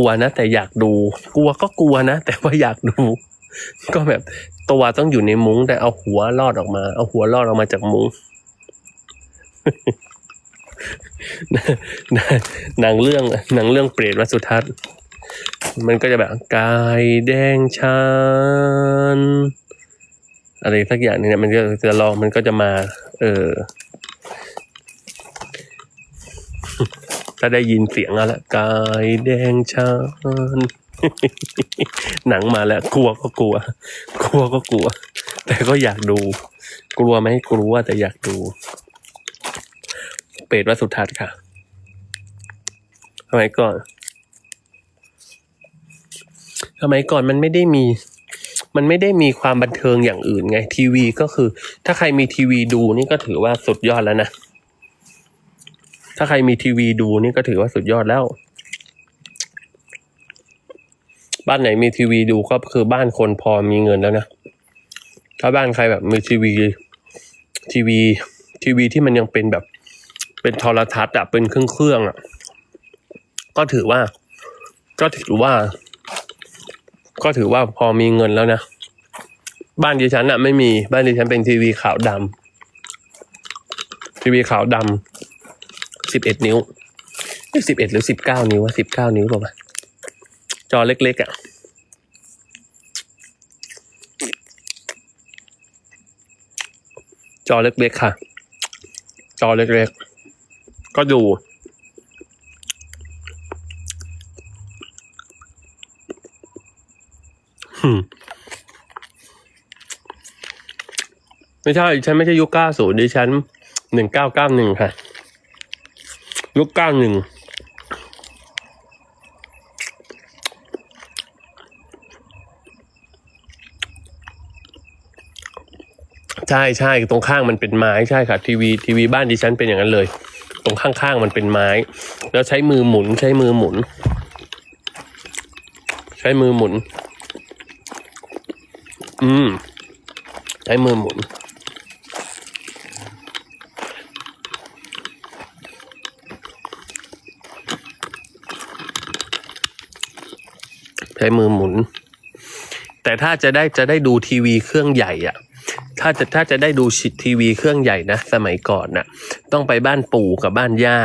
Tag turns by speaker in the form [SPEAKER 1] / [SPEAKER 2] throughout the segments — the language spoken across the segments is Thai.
[SPEAKER 1] กลัวนะแต่อยากดู กลัวก็กลัวนะแต่ว่าอยากดู ก็แบบตัวต้องอยู่ในมุ้งแต่เอาหัวลอดออกมา เอาหัวลอดออกมาจากมุ้งหนังเรื่องหนังเรื่องเปรตวัสุทัศน์มันก็จะแบบกายแดงชานอะไรสักอย่างหนึงเนี่ยมันก็จะลองมันก็จะมา เออ ถ้าได้ยินเสียงแล้วกายแดงชานหนังมาแล้วกลัวก็กลัว กลัวก็กลัว แต่ก็อยากดู กลัวไหมกลัวแต่อยากดู เปรตวัสุทัศน์ค่ะสมัยก่อนสมัยก่อนมันไม่ได้มี มันไม่ได้มีความบันเทิงอย่างอื่นไง ทีวีก็คือ ถ้าใครมีทีวีดูนี่ก็ถือว่าสุดยอดแล้วนะ ถ้าใครมีทีวีดูนี่ก็ถือว่าสุดยอดแล้ว บ้านไหนมีทีวีดูก็คือบ้านคนพอมีเงินแล้วนะ ถ้าบ้านใครแบบมีทีวีทีวี ทีวีที่มันยังเป็นแบบเป็นโทรทัศน์อะเป็นเครื่องเครื่องอะก็ถือว่า ก็ถือว่า ก็ถือว่าพอมีเงินแล้วนะบ้านดิฉันอะไม่มีบ้านดิฉันเป็นทีวีขาวดำทีวีขาวดำ สิบเอ็ดนิ้วสิบเอ็ดหรือสิบเก้านิ้วสิบเก้านิ้วป่ะจอเล็กๆอะจอเล็กๆค่ะ จอเล็กๆ ก็ดูหืมไม่ใช่ ฉันไม่ใช่ยุคเก้าศูนย์ดิฉันหนึ่งเก้าเก้าหนึ่งค่ะ ยุคเก้าหนึ่งใช่ใช่ตรงข้างมันเป็นไม้ใช่ค่ะ ทีวีทีวีบ้านดิฉันเป็นอย่างนั้นเลย ตรงข้างๆมันเป็นไม้ แล้วใช้มือหมุนใช้มือหมุน ใช้มือหมุน อืม ใช้มือหมุน ใช้มือหมุน แต่ถ้าจะได้จะได้ดูทีวีเครื่องใหญ่อะถ้าจะถ้าจะได้ดูชิดทีวีเครื่องใหญ่นะสมัยก่อนน่ะ ต้องไปบ้านปู่กับบ้านย่า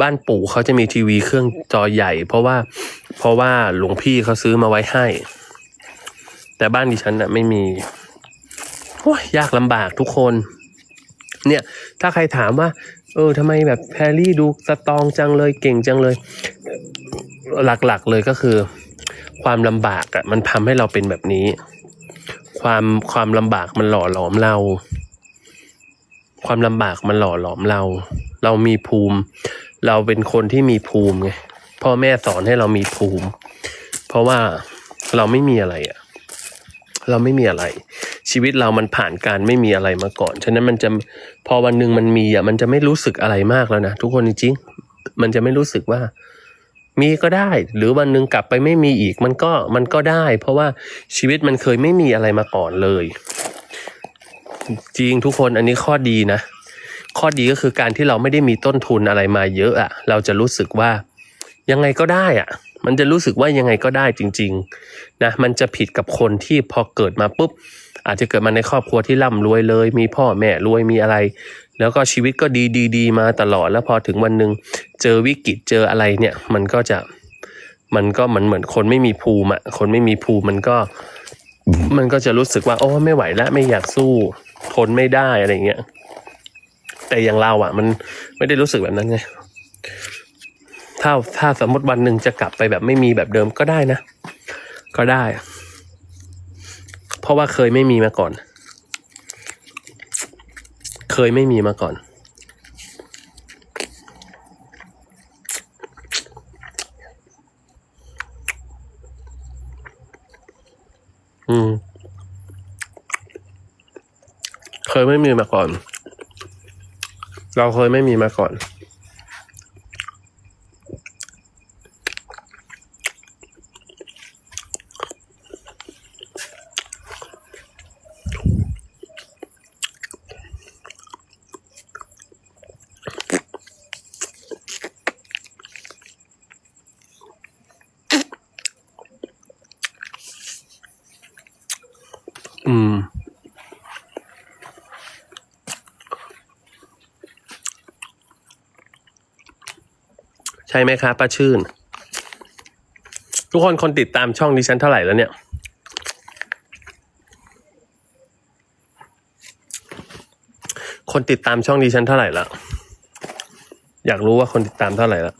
[SPEAKER 1] บ้านปู่เขาจะมีทีวีเครื่องจอใหญ่ เพราะว่าเพราะว่าหลวงพี่เขาซื้อมาไว้ให้ แต่บ้านดิฉันน่ะไม่มีโอ้ยยากลำบากทุกคน เนี่ย ถ้าใครถามว่า เออทำไมแบบแพรรี่ดูสตองจังเลยเก่งจังเลย หลักๆเลยก็คือ ความลำบากอะ่ะมันทำให้เราเป็นแบบนี้ ความความลำบากมันหล่อหลอมเรา ความลำบากมันหล่อหลอมเรา เรามีภูมิ เราเป็นคนที่มีภูมิไงพ่อแม่สอนให้เรามีภูมิ เพราะว่าเราไม่มีอะไรอะ่ะเราไม่มีอะไร ชีวิตเรามันผ่านการไม่มีอะไรมาก่อน ฉะนั้นมันจะพอวันหนึ่งมันมีอะมันจะไม่รู้สึกอะไรมากแล้วนะทุกคนจริงๆมันจะไม่รู้สึกว่า มีก็ได้ หรือวันหนึ่งกลับไปไม่มีอีกมันก็มันก็ได้ เพราะว่าชีวิตมันเคยไม่มีอะไรมาก่อนเลย จริงทุกคนอันนี้ข้อดีนะ ข้อดีก็คือการที่เราไม่ได้มีต้นทุนอะไรมาเยอะอะเราจะรู้สึกว่ายังไงก็ได้อะมันจะรู้สึกว่ายังไงก็ได้จริง ๆนะมันจะผิดกับคนที่พอเกิดมาปุ๊บอาจจะเกิดมาในครอบครัวที่ร่ำรวยเลย มีพ่อแม่รวยมีอะไร แล้วก็ชีวิตก็ดีดีดีมาตลอดแล้วพอถึงวันหนึ่งเจอวิกฤตเจออะไรเนี่ย มันก็จะมันก็เหมือนเหมือนคนไม่มีภูมิอะคนไม่มีภูมิมันก็ มันก็จะรู้สึกว่าโอ้ไม่ไหวแล้วไม่อยากสู้ทนไม่ได้อะไรเงี้ยแต่อย่างเราอะมันไม่ได้รู้สึกแบบนั้นไงถ้าถ้าสมมติวันหนึ่งจะกลับไปแบบไม่มีแบบเดิมก็ได้นะ ก็ได้ เพราะว่าเคยไม่มีมาก่อน เคยไม่มีมาก่อน อืม เคยไม่มีมาก่อน เราเคยไม่มีมาก่อน อืม ใช่ไหมคะป้าชื่น ทุกคนคนติดตามช่องดิฉันเท่าไหร่แล้วเนี่ยคนติดตามช่องดิฉันเท่าไหร่ล้วอยากรู้ว่าคนติดตามเท่าไหร่ล้ว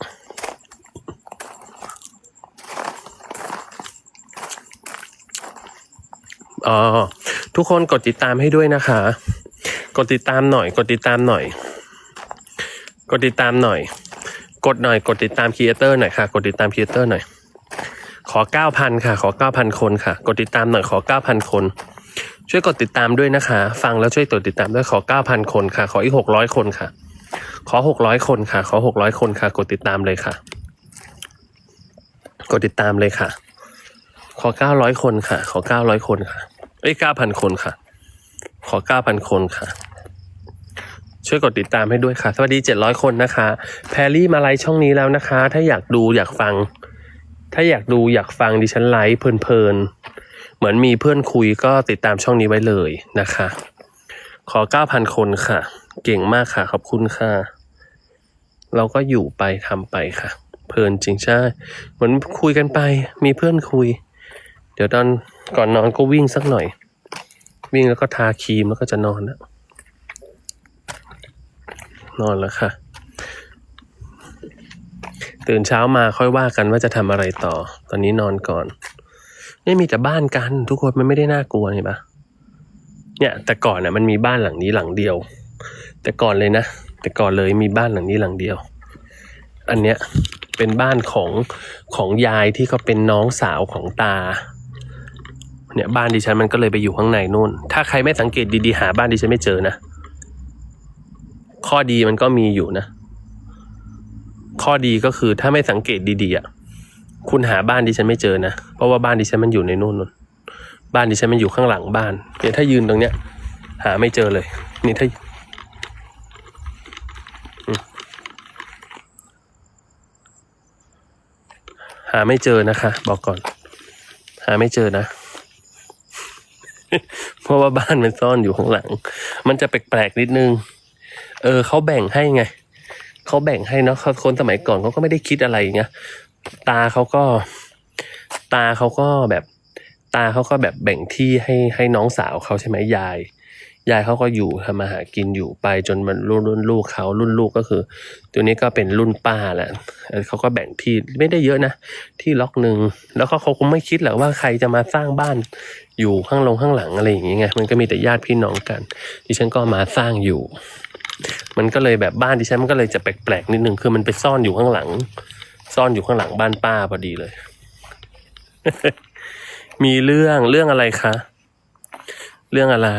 [SPEAKER 1] อ๋อ ทุกคนกดติดตามให้ด้วยนะคะ กดติดตามหน่อย กดติดตามหน่อย กดติดตามหน่อย กดหน่อยกดติดตามครีเอเตอร์หน่อยค่ะ กดติดตามครีเอเตอร์หน่อย ขอเก้าพันค่ะ ขอเก้าพันคนค่ะ กดติดตามหน่อยขอเก้าพันคน ช่วยกดติดตามด้วยนะคะ ฟังแล้วช่วยกดติดตามด้วยขอเก้าพันคนค่ะ ขออีกหกร้อยคนค่ะ ขอหกร้อยคนค่ะ ขอหกร้อยคนค่ะ กดติดตามเลยค่ะ กดติดตามเลยค่ะ ขอเก้าร้อยคนค่ะ ขอเก้าร้อยคนค่ะ เอ้ยเก้าพันคนค่ะ ขอเก้าพันคนค่ะ ช่วยกดติดตามให้ด้วยค่ะ สวัสดีเจ็ดร้อยคนนะคะ แพรรี่มาไลฟ์ช่องนี้แล้วนะคะ ถ้าอยากดูอยากฟัง ถ้าอยากดูอยากฟังดิฉันไลฟ์เพลินๆ เหมือนมีเพื่อนคุยก็ติดตามช่องนี้ไว้เลยนะคะ ขอเก้าพันคนค่ะ เก่งมากค่ะ ขอบคุณค่ะ เราก็อยู่ไปทำไปค่ะ เพลินจริงใช่ เหมือนคุยกันไป มีเพื่อนคุย เดี๋ยวตอน ก่อนนอนก็วิ่งสักหน่อย วิ่งแล้วก็ทาครีมแล้วก็จะนอนแล้วนอนแล้วค่ะ ตื่นเช้ามาค่อยว่ากันว่าจะทำอะไรต่อ ตอนนี้นอนก่อนไม่มีแต่บ้านกัน ทุกคนมันไม่ได้น่ากลัวเห็นปะเนี่ย แต่ก่อนน่ะมันมีบ้านหลังนี้หลังเดียว แต่ก่อนเลยนะแต่ก่อนเลยมีบ้านหลังนี้หลังเดียว อันเนี้ยเป็นบ้านของของยายที่เขาเป็นน้องสาวของตา เนี่ยบ้านดิฉันมันก็เลยไปอยู่ข้างในนู่น ถ้าใครไม่สังเกตดีๆหาบ้านดิฉันไม่เจอนะ ข้อดีมันก็มีอยู่นะ ข้อดีก็คือถ้าไม่สังเกตดีๆอะคุณหาบ้านดิฉันไม่เจอนะ เพราะว่าบ้านดิฉันมันอยู่ในนู่นนู่นบ้านดิฉันมันอยู่ข้างหลังบ้านเดี๋ยวถ้ายืนตรงเนี้ย หาไม่เจอเลย นี่ถ้าหาไม่เจอนะคะ บอกก่อน หาไม่เจอนะ เพราะว่าบ้านมันซ่อนอยู่ข้างหลัง มันจะแปลกๆนิดนึง เออเขาแบ่งให้ไงเขาแบ่งให้เนาะเขาคนสมัยก่อนเขาก็ไม่ได้คิดอะไรอย่างเงี้ยตาเขาก็ ตาเขาก็แบบ ตาเขาก็แบบแบ่งที่ให้ให้น้องสาวเขาใช่ไหมยาย ยายเขาก็อยู่ทำมาหากินอยู่ไปจนมันรุ่นรุ่นลูกเขารุ่นลูกก็คือ ตัวนี้ก็เป็นรุ่นป้าแหละเขาก็แบ่งที่ไม่ได้เยอะนะ ที่ล็อกหนึ่งแล้วก็เขาคงไม่คิดหรอกว่าใครจะมาสร้างบ้านอยู่ข้างลงข้างหลังอะไรอย่างเงี้ยมันก็มีแต่ญาติพี่น้องกันดิฉันก็มาสร้างอยู่ มันก็เลยแบบบ้านดิฉันมันก็เลยจะแปลกๆนิดนึงคือมันไปซ่อนอยู่ข้างหลัง ซ่อนอยู่ข้างหลังบ้านป้าพอดีเลย มีเรื่องเรื่องอะไรคะ เรื่องอะไร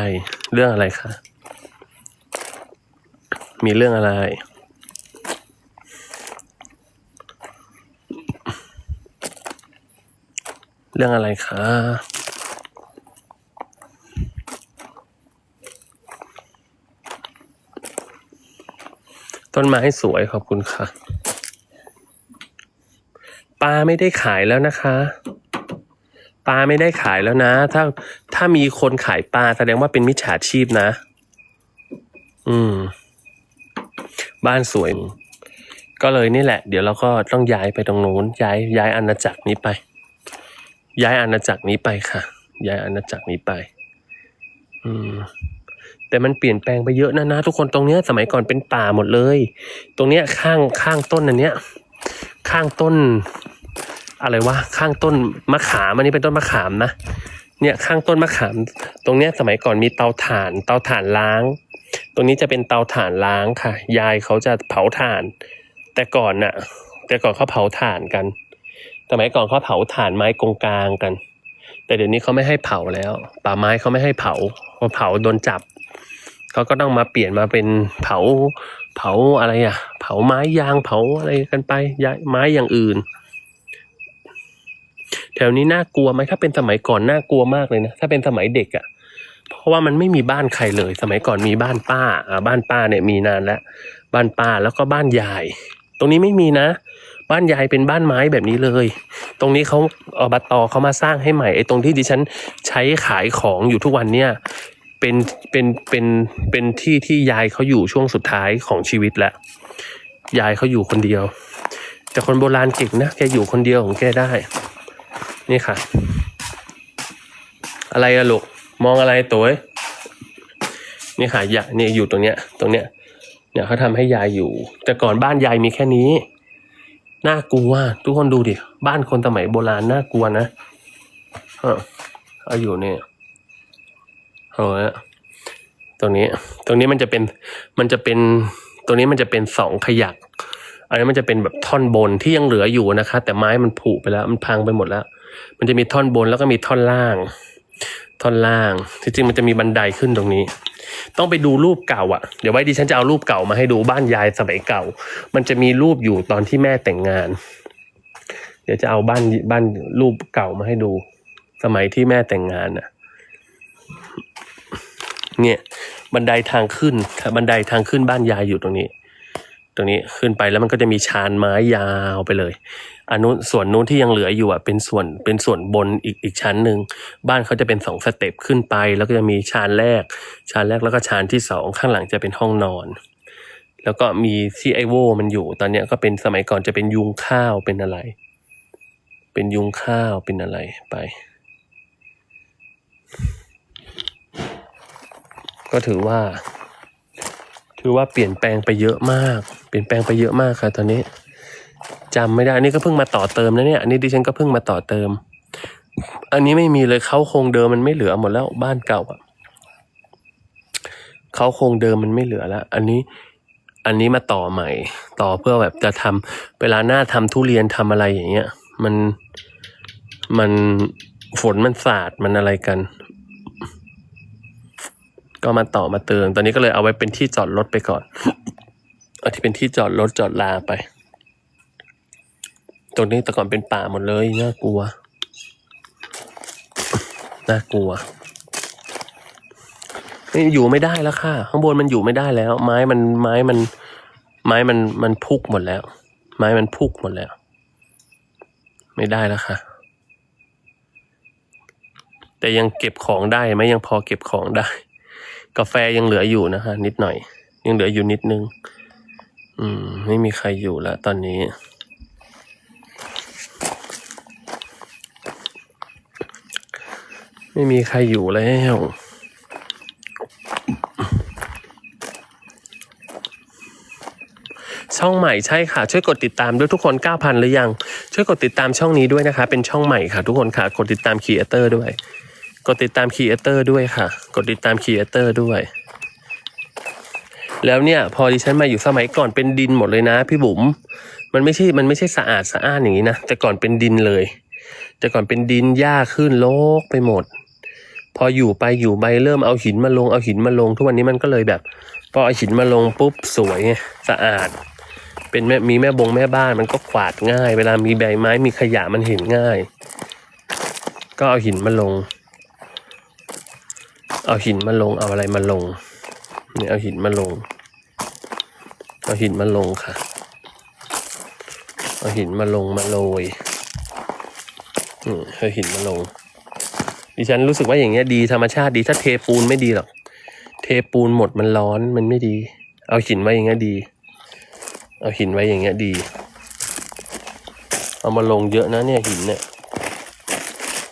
[SPEAKER 1] เรื่องอะไรคะ มีเรื่องอะไร เรื่องอะไรคะต้นไม้สวยขอบคุณค่ะ ปลาไม่ได้ขายแล้วนะคะ ลาไม่ได้ขายแล้วนะ ถ้าถ้ามีคนขายปลาแสดงว่าเป็นมิจฉาชีพนะ อืม บ้านสวย ก็เลยนี่แหละ เดี๋ยวเราก็ต้องย้ายไปตรงนู้นย้ายย้ายอาณาจักรนี้ไป ย้ายอาณาจักรนี้ไปค่ะ ย้ายอาณาจักรนี้ไป อืมแต่มันเปลี่ยนแปลงไปเยอะนะนะทุกคนตรงเนี้ยสมัยก่อนเป็นป่าหมดเลย ตรงเนี้ยข้างข้างต้นอันเนี้ย ข้างต้น อะไรวะข้างต้นมะขามอันนี้เป็นต้นมะขามนะเนี่ยข้างต้นมะขาม ตรงเนี้ยสมัยก่อนมีเตาถ่าน เตาถ่านล้าง ตรงนี้จะเป็นเตาถ่านล้างค่ะ ยายเขาจะเผาถ่าน แต่ก่อนน่ะ แต่ก่อนเขาเผาถ่านกัน สมัยก่อนเขาเผาถ่านไม้กงกลางกัน แต่เดี๋ยวนี้เขาไม่ให้เผาแล้ว ป่าไม้เขาไม่ให้เผาพอเผาโดนจับเขาก็ต้องมาเปลี่ยนมาเป็นเผาเผาอะไรอะ เผาไม้ยางเผาอะไรกันไปไม้อย่างอื่น แถวนี้น่ากลัวไหมถ้าเป็นสมัยก่อนน่ากลัวมากเลยนะถ้าเป็นสมัยเด็กอะ่ะ เพราะว่ามันไม่มีบ้านใครเลย สมัยก่อนมีบ้านป้าอ่าบ้านป้าเนี่ยมีนานแล้วบ้านป้าแล้วก็บ้านยาย ตรงนี้ไม่มีนะ บ้านยายเป็นบ้านไม้แบบนี้เลย ตรงนี้เขาอบตอเขามาสร้างให้ใหม่ไอ้ตรงที่ดิฉันใช้ขายของอยู่ทุกวันเนี่ยเป็นเป็นเป็นเป็นที่ที่ยายเขาอยู่ช่วงสุดท้ายของชีวิตแล้วยายเขาอยู่คนเดียว แต่คนโบราณเก่งนะแกอยู่คนเดียวของแกได้ นี่ค่ะ อะไรอะลูก มองอะไรตัวเอ้นี่ค่ะยานี่อยู่ตรงเนี้ย ตรงเนี้ย เนี่ยเขาทำให้ยายอยู่ แต่ก่อนบ้านยายมีแค่นี้ น่ากลัว ทุกคนดูดิ บ้านคนสมัยโบราณน่ากลัวนะเออเอาอยู่เนี่ยโอ้ยตรงนี้ ตรงนี้มันจะเป็น มันจะเป็น ตรงนี้มันจะเป็นสองขยักอันนี้มันจะเป็นแบบท่อนบนที่ยังเหลืออยู่นะคะ แต่ไม้มันผุไปแล้ว มันพังไปหมดแล้ว มันจะมีท่อนบนแล้วก็มีท่อนล่าง ท่อนล่างที่จริงมันจะมีบันไดขึ้นตรงนี้ ต้องไปดูรูปเก่าอะ เดี๋ยวไว้ดิฉันจะเอารูปเก่ามาให้ดูบ้านยายสมัยเก่า มันจะมีรูปอยู่ตอนที่แม่แต่งงาน เดี๋ยวจะเอาบ้านบ้านรูปเก่ามาให้ดู สมัยที่แม่แต่งงานอะ เนี่ยบันไดทางขึ้นบันไดทางขึ้นบ้านยายอยู่ตรงนี้ ตรงนี้ขึ้นไปแล้วมันก็จะมีชานไม้ยาวไปเลย อันนู้นส่วนนู้นที่ยังเหลืออยู่อะเป็นส่วนเป็นส่วนบนอีกอีกชั้นหนึ่งบ้านเขาจะเป็นสองสเต็ปขึ้นไป แล้วก็จะมีชานแรก ชานแรกแล้วก็ชานที่สองข้างหลังจะเป็นห้องนอน แล้วก็มีที่ไอโวมันอยู่ ตอนเนี้ยก็เป็นสมัยก่อนจะเป็นยุงข้าวเป็นอะไร เป็นยุงข้าวเป็นอะไรไป ก็ถือว่า ถือว่าเปลี่ยนแปลงไปเยอะมาก เปลี่ยนแปลงไปเยอะมากค่ะตอนนี้ จำไม่ได้อันนี้ก็เพิ่งมาต่อเติมนะเนี่ยอันนี้ดิฉันก็เพิ่งมาต่อเติม อันนี้ไม่มีเลยเขาโครงเดิมมันไม่เหลือหมดแล้วบ้านเก่าอะเขาโครงเดิมมันไม่เหลือแล้ว อันนี้อันนี้มาต่อใหม่ ต่อเพื่อแบบจะทำเวลาหน้าทำทุเรียนทำอะไรอย่างเงี้ย มันมันฝนมันสาดมันอะไรกัน ก็มาต่อมาเติมตอนนี้ก็เลยเอาไว้เป็นที่จอดรถไปก่อนเอาที่เป็นที่จอดรถจอดลาไป ตรงนี้แต่ก่อนเป็นป่าหมดเลยน่ากลัว น่ากลัวนี่อยู่ไม่ได้แล้วค่ะ ข้างบนมันอยู่ไม่ได้แล้ว ไม้มันไม้มัน ไม้มันมันพุกหมดแล้ว ไม้มันพุกหมดแล้ว ไม่ได้แล้วค่ะ แต่ยังเก็บของได้ไหมยังพอเก็บของได้ กาแฟยังเหลืออยู่นะคะนิดหน่อย ยังเหลืออยู่นิดนึง อืม ไม่มีใครอยู่แล้วตอนนี้ ไม่มีใครอยู่แล้วช่องใหม่ใช่ค่ะ ช่วยกดติดตามด้วยทุกคน 9,000 หรือยัง ช่วยกดติดตามช่องนี้ด้วยนะคะ เป็นช่องใหม่ค่ะ ทุกคนค่ะ กดติดตามครีเอเตอร์ด้วย กดติดตามครีเอเตอร์ด้วยค่ะ กดติดตามครีเอเตอร์ด้วย แล้วเนี่ยพอดิฉันมาอยู่สมัยก่อนเป็นดินหมดเลยนะ พี่บุ๋มมันไม่ใช่มันไม่ใช่สะอาดสะอ้านอย่างนี้นะแต่ก่อนเป็นดินเลย แต่ก่อนเป็นดินหญ้าขึ้นโลกไปหมด พออยู่ไปอยู่ไปเริ่มเอาหินมาลงเอาหินมาลง ทุกวันนี้มันก็เลยแบบ พอเอาหินมาลงปุ๊บสวยสะอาด เป็นแม่มีแม่บงแม่บ้านมันก็กวาดง่าย เวลามีใบไม้มีขยะมันเห็นง่าย ก็เอาหินมาลง เอาหินมาลงเอาอะไรมาลงเนี่ยเอาหินมาลง เอาหินมาลงค่ะ เอาหินมาลงมาโรยอืมเอาหินมาลง ดิฉันรู้สึกว่าอย่างเงี้ยดีธรรมชาติดีถ้าเทปูนไม่ดีหรอก เทปูนหมดมันร้อนมันไม่ดี เอาหินไว้อย่างเงี้ยดี เอาหินไว้อย่างเงี้ยดี เอามาลงเยอะนะเนี่ยหินเนี่ย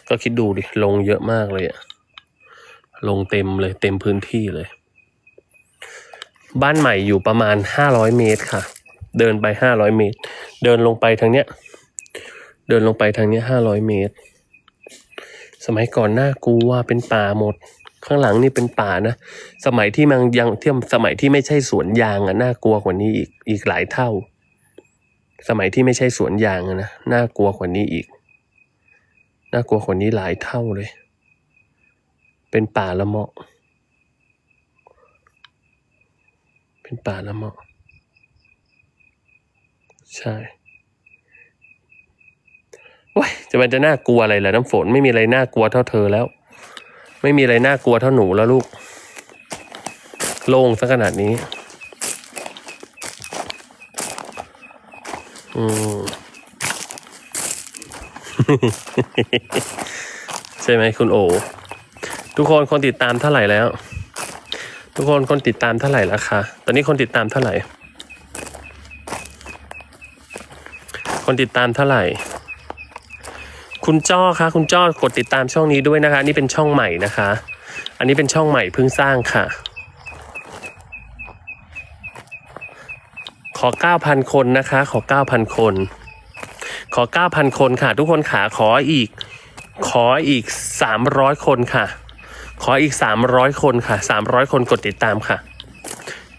[SPEAKER 1] ก็คิดดูดิลงเยอะมากเลยอะลงเต็มเลย เต็มพื้นที่เลย บ้านใหม่อยู่ประมาณห้าร้อยเมตรค่ะ เดินไปห้าร้อยเมตร เดินลงไปทางเนี้ย เดินลงไปทางเนี้ยห้าร้อยเมตร สมัยก่อนน่ากลัวเป็นป่าหมด ข้างหลังนี่เป็นป่านะ สมัยที่มันยังเทียมสมัยที่ไม่ใช่สวนยางอะน่ากลัวกว่านี้อีกอีกหลายเท่า สมัยที่ไม่ใช่สวนยางอะนะน่ากลัวกว่านี้อีก น่ากลัวกว่านี้หลายเท่าเลย เป็นป่าละเมาะ เป็นป่าละเมาะ ใช่ ว้ยจะมันจะน่ากลัวอะไรล่ะน้ำฝนไม่มีอะไรน่ากลัวเท่าเธอแล้ว ไม่มีอะไรน่ากลัวเท่าหนูแล้วลูก โล่งซะขนาดนี้ อืมใช่ไหมคุณโอ ทุกคนคนติดตามเท่าไหร่แล้ว ทุกคนคนติดตามเท่าไหร่แล้วคะตอนนี้คนติดตามเท่าไหร่ คนติดตามเท่าไหร่ คุณจ้อคะคุณจ้อกดติดตามช่องนี้ด้วยนะคะ นี่เป็นช่องใหม่นะคะ อันนี้เป็นช่องใหม่เพิ่งสร้างค่ะ ขอ 9,000 คนนะคะ ขอ 9,000 คน ขอ 9,000 คนค่ะ ทุกคนขาขออีก ขออีก 300 คนค่ะ ขออีก 300 คนค่ะ 300 คนกดติดตามค่ะ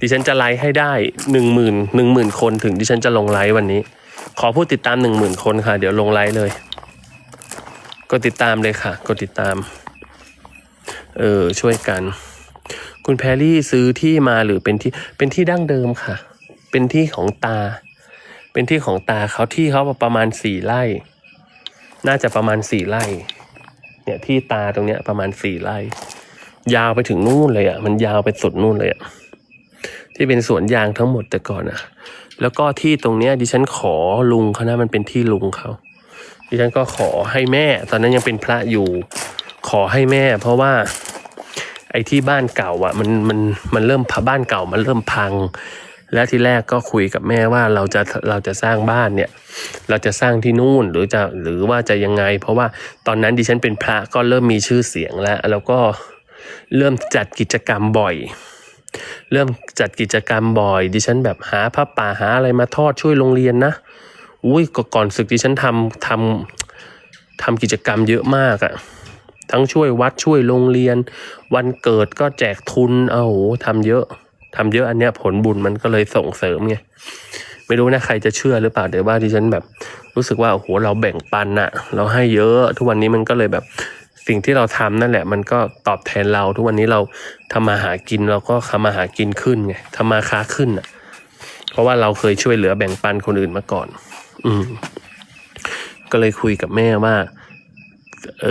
[SPEAKER 1] ดิฉันจะไลฟ์ให้ได้ 10,000 10,000 คนถึงดิฉันจะลงไลฟ์วันนี้ ขอผู้ติดตาม 10,000 คนค่ะ เดี๋ยวลงไลฟ์เลย กดติดตามเลยค่ะ กดติดตาม เออ ช่วยกัน คุณแพรรี่ซื้อที่มาหรือเป็นที่ เป็นที่ดั้งเดิมค่ะ เป็นที่ของตา เป็นที่ของตาเขาที่เขาประมาณสี่ไร่ น่าจะประมาณสี่ไร่ เนี่ยที่ตาตรงเนี้ยประมาณสี่ไร่ ยาวไปถึงนู่นเลยอะ มันยาวไปสุดนู่นเลยอะ ที่เป็นสวนยางทั้งหมดแต่ก่อนอะ แล้วก็ที่ตรงเนี้ยดิฉันขอลุงเขานะมันเป็นที่ลุงเขา ดิฉันก็ขอให้แม่ ตอนนั้นยังเป็นพระอยู่ ขอให้แม่ เพราะว่า ไอ้ที่บ้านเก่าอะมันมันมันเริ่มบ้านเก่ามันเริ่มพัง และที่แรกก็คุยกับแม่ว่าเราจะเราจะสร้างบ้านเนี่ย เราจะสร้างที่นู่นหรือจะหรือว่าจะยังไง เพราะว่าตอนนั้นดิฉันเป็นพระก็เริ่มมีชื่อเสียงแล้ว แล้วก็เริ่มจัดกิจกรรมบ่อยเริ่มจัดกิจกรรมบ่อย ดิฉันแบบหาพระป่าหาอะไรมาทอดช่วยโรงเรียนนะ อุ้ยก,ก่อนศึกดิฉันทำทำทำกิจกรรมเยอะมากอะทั้งช่วยวัดช่วยโรงเรียน วันเกิดก็แจกทุนเอาโหทำเยอะทำเยอะอันเนี้ยผลบุญมันก็เลยส่งเสริมไงไม่รู้นะใครจะเชื่อหรือเปล่าแต่ว่าดิฉันแบบรู้สึกว่าโอ้โหเราแบ่งปันอะเราให้เยอะ ทุกวันนี้มันก็เลยแบบสิ่งที่เราทำนั่นแหละ มันก็ตอบแทนเรา ทุกวันนี้เราทำมาหากินเราก็ทำมาหากินขึ้นไงทำมาค้าขึ้นอะเพราะว่าเราเคยช่วยเหลือแบ่งปันคนอื่นมาก่อน อืม ก็เลยคุยกับแม่ว่า เออ